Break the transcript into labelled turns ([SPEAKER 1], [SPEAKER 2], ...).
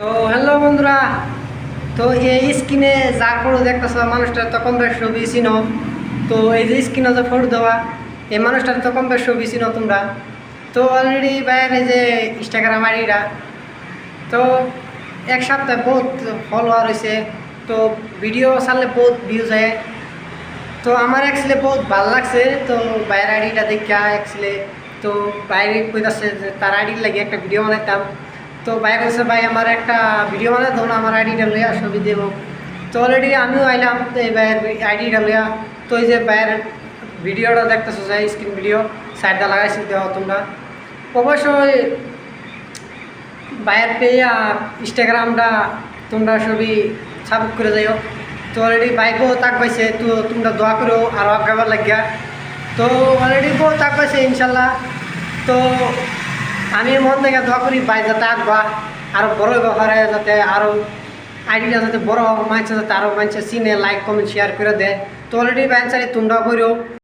[SPEAKER 1] তো হ্যালো বন্ধুরা, তো এই স্ক্রিনে যা ফটো দেখতেছ, মানুষটার তো কম বেশ ছবি চিনো। তো এই যে স্ক্রিনে যে ফটো দেওয়া, এই মানুষটার তো কম বেশ ছবি চিনো তোমরা। তো অলরেডি বাইরে যে ইনস্টাগ্রাম আইডিটা তো এক সপ্তাহে বহুত ফলোয়ার হয়েছে তো ভিডিও ছাড়লে বহুত ভিউজ হয়। তো আমার অ্যাকচুয়ালি বহুত ভালো লাগছে, তো বাইরের আইডিটা দেখা অ্যাকচুয়ালি তো বাইরে কইতাছে যে তার আইডির লাগে একটা ভিডিও বানাইতাম। তো ভাই বলছে ভাই, আমার একটা ভিডিও বানাই দাও না আমার আইডিটা লইয়া ছবি দেব। তো অলরেডি আমিও আইলাম, তো এই ভাইয়ের আইডিটা লইয়া, তো এই যে ভাইয়ের ভিডিওটা দেখতেছো, যে স্ক্রিন ভিডিও সাইডটা লাগাইছি দেওয়া তোমরা। অবশ্যই বাইরের পেয়ে ইনস্টাগ্রামটা তোমরা সবই সাবস্ক্রাইব করে যাইও। তো অলরেডি বাইকও তাক পাইছে, তো তোমরা দোয়া করো আরও আগাবার লাগিয়া। তো অলরেডি বউ তাক পাইছে, ইনশাল্লাহ। তো আমি মন থেকে দোয়া করি বাই যাতে আঁকবা আরও বড় ব্যাপারে যাতে আরও আইডিটা যাতে বড় মানুষ যাতে আরও মানুষের চিনে লাইক কমেন্ট শেয়ার করে দেয় তো অলরেডি বাইন চাই, তোমরাও করো